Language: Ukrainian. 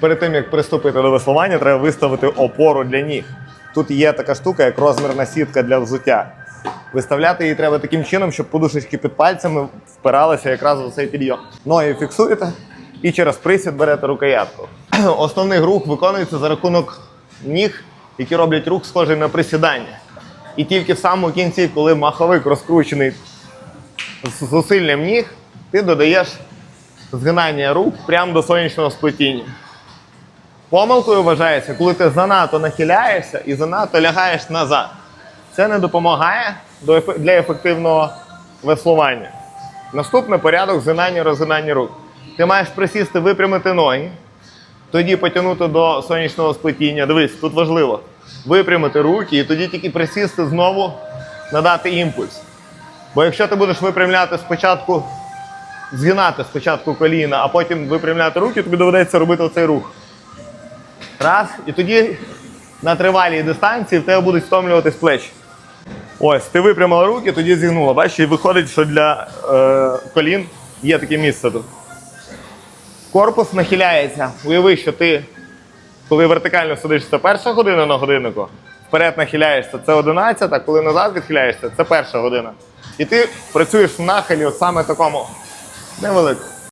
перед тим як приступити до веслування, треба виставити опору для ніг. Тут є така штука, як розмірна сітка для взуття. Виставляти її треба таким чином, щоб подушечки під пальцями впиралися якраз у цей підйом. Ноги фіксуєте і через присід берете рукоятку. Основний рух виконується за рахунок ніг, які роблять рух схожий на присідання. І тільки в самому кінці, коли маховик розкручений з зусиллям ніг, ти додаєш згинання рук прямо до сонячного сплетіння. Помилкою вважається, коли ти занадто нахиляєшся і занадто лягаєш назад. Це не допомагає для ефективного веслування. Наступний порядок згинання розгинання рук. Ти маєш присісти, випрямити ноги, тоді потягнути до сонячного сплетіння. Дивись, тут важливо випрямити руки і тоді тільки присісти знову, надати імпульс. Бо якщо ти будеш випрямляти спочатку, згинати спочатку коліна, а потім випрямляти руки, тобі доведеться робити оцей рух. Раз, і тоді на тривалій дистанції в тебе будуть втомлюватись плечі. Ось, ти випрямила руки, тоді зігнула. Бачиш, і виходить, що для е, колін є таке місце тут. Корпус нахиляється. Уяви, що ти, коли вертикально сидиш, це перша година на годиннику, вперед нахиляєшся, це 11, а коли назад відхиляєшся, це перша година. І ти працюєш в нахилі от саме такому невеликому.